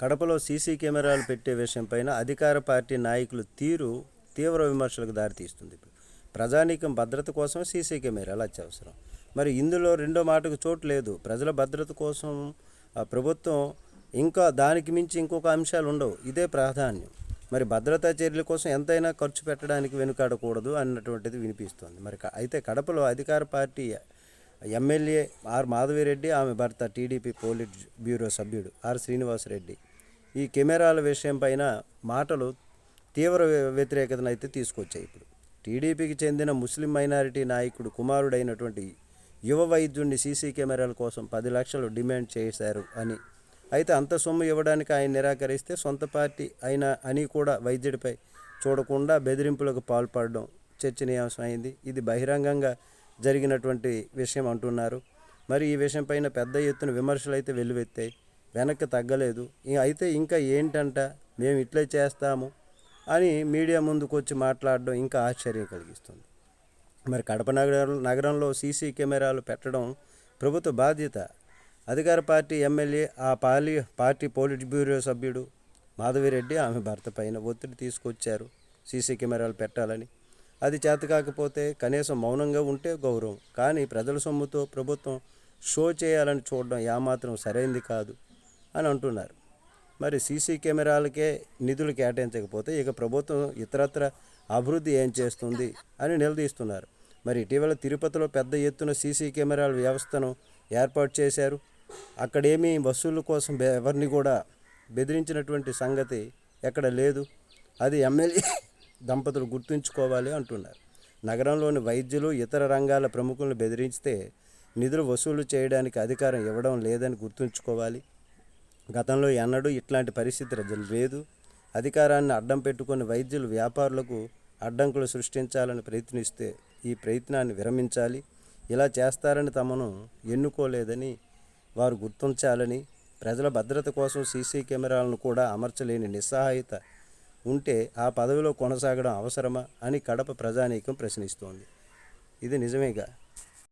కడపలో సీసీ కెమెరాలు పెట్టే విషయంపైన అధికార పార్టీ నాయకులు తీరు తీవ్ర విమర్శలకు దారితీస్తుంది ఇప్పుడు. ప్రజానీకం భద్రత కోసం సీసీ కెమెరాలు అత్యవసరం. మరి ఇందులో రెండో మాటకు చోటు లేదు. ప్రజల భద్రత కోసం ప్రభుత్వం ఇంకా దానికి మించి ఇంకొక అంశాలు ఉండవు. ఇదే ప్రాధాన్యం. మరి భద్రతా చర్యల కోసం ఎంతైనా ఖర్చు పెట్టడానికి వెనుకాడకూడదు అన్నటువంటిది వినిపిస్తోంది. మరి అయితే కడపలో అధికార పార్టీ ఎమ్మెల్యే ఆర్ మాధవిరెడ్డి ఆమె భర్త టీడీపీ పోలిట్ బ్యూరో సభ్యుడు ఆర్ శ్రీనివాసరెడ్డి ఈ కెమెరాల విషయం పైన మాటలు తీవ్ర వ్యతిరేకతను అయితే తీసుకొచ్చాయి ఇప్పుడు. టీడీపీకి చెందిన ముస్లిం మైనారిటీ నాయకుడు కుమారుడైనటువంటి యువ వైద్యుడిని సీసీ కెమెరాల కోసం పది లక్షలు డిమాండ్ చేశారు అని. అయితే అంత సొమ్ము ఇవ్వడానికి ఆయన నిరాకరిస్తే సొంత పార్టీ అయినా అని కూడా వైద్యుడిపై చూడకుండా బెదిరింపులకు పాల్పడడం చర్చనీయాంశమైంది ఇది బహిరంగంగా జరిగినటువంటి విషయం అంటున్నారు. మరి ఈ విషయంపైన పెద్ద ఎత్తున విమర్శలు అయితే వెల్లువెత్తాయి. వెనక్కి తగ్గలేదు. అయితే ఇంకా ఏంటంట? మేము ఇట్లే చేస్తాము అని మీడియా ముందుకు వచ్చి మాట్లాడడం ఇంకా ఆశ్చర్యం కలిగిస్తుంది. మరి కడప నగరం నగరంలో సీసీ కెమెరాలు పెట్టడం ప్రభుత్వ బాధ్యత. అధికార పార్టీ ఎమ్మెల్యే ఆ పాలి పార్టీ పోలిట్ బ్యూరో సభ్యుడు మాధవిరెడ్డి ఆమె భర్త పైన ఒత్తిడి తీసుకొచ్చారు సీసీ కెమెరాలు పెట్టాలని. అది చేత కాకపోతే కనీసం మౌనంగా ఉంటే గౌరవం. కానీ ప్రజల సొమ్ముతో ప్రభుత్వం షో చేయాలని చూడడం ఏమాత్రం సరైంది కాదు. అని అంటున్నారు. మరి సీసీ కెమెరాలకే నిధులు కేటాయించకపోతే ఇక ప్రభుత్వం ఇతరత్ర అభివృద్ధి ఏం చేస్తుంది అని నిలదీస్తున్నారు. మరి ఇటీవల తిరుపతిలో పెద్ద ఎత్తున సీసీ కెమెరాల వ్యవస్థను ఏర్పాటు చేశారు. అక్కడేమీ వసూళ్ళ కోసం ఎవరిని కూడా బెదిరించినటువంటి సంగతి ఎక్కడ లేదు. అది ఎమ్మెల్యే దంపతులు గుర్తుంచుకోవాలి అంటున్నారు. నగరంలోని వైద్యులు ఇతర రంగాల ప్రముఖులను బెదిరించితే నిధులు వసూలు చేయడానికి అధికారం ఇవ్వడం లేదని గుర్తుంచుకోవాలి. గతంలో ఎన్నడూ ఇట్లాంటి పరిస్థితి రజ- లేదు. అధికారాన్ని అడ్డం పెట్టుకుని వైద్యులు వ్యాపారులకు అడ్డంకులు సృష్టించాలని ప్రయత్నిస్తే ఈ ప్రయత్నాన్ని విరమించాలి. ఇలా చేస్తారని తమను ఎన్నుకోలేదని వారు గుర్తించాలని ప్రజల భద్రత కోసం సీసీ కెమెరాలను కూడా అమర్చలేని నిస్సహాయత ఉంటే ఆ పదవిలో కొనసాగడం అవసరమా అని కడప ప్రజానీకం ప్రశ్నిస్తోంది. ఇది నిజమేగా?